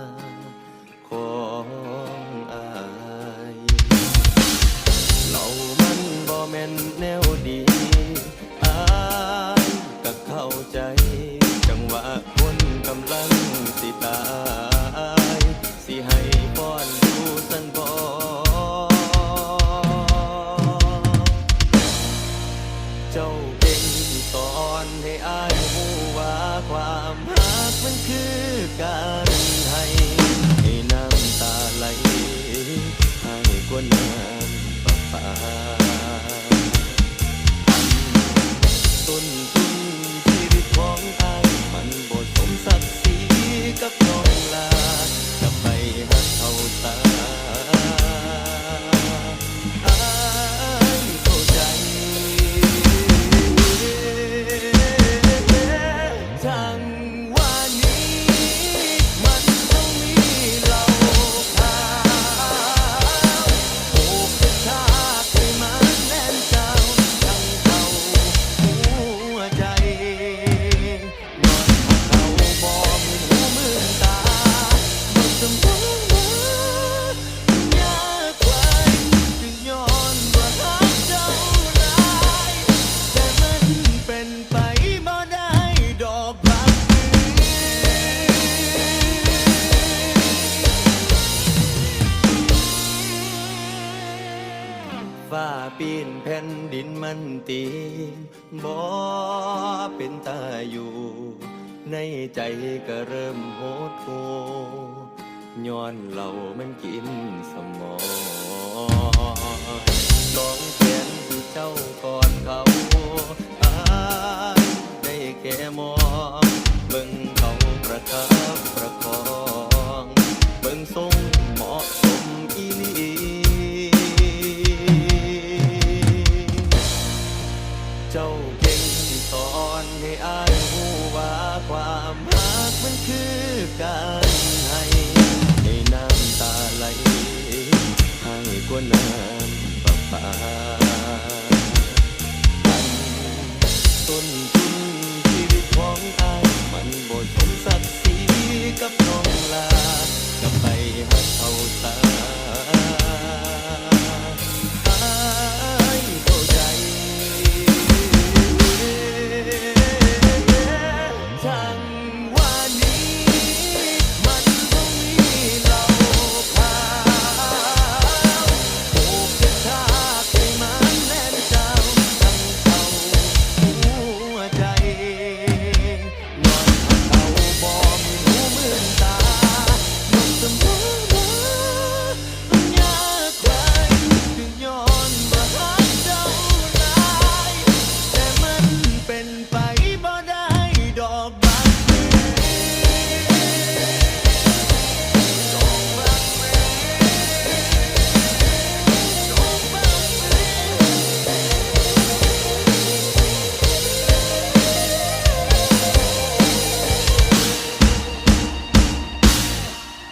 ถ วะคนกำลังสิตาย สิให้ป้อนดูสันบ่เจ้าเก่งสอนให้อายรู้ว่าความรักมันคือการให้ให้น้ำตาไหลให้กว่าน้ำ ปีนแผ่นดินมันตีบ่เป็นตาอยู่ ในใจก็เริ่มโหดหูย้อนเหล่ามันกินสมอง น้ำประปาต้นทุนชีวิตของอายมันบ่สมศักดิ์ศรีกับน้องลากลับไปหักเขาตา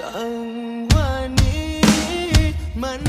สั่งว่านี้มัน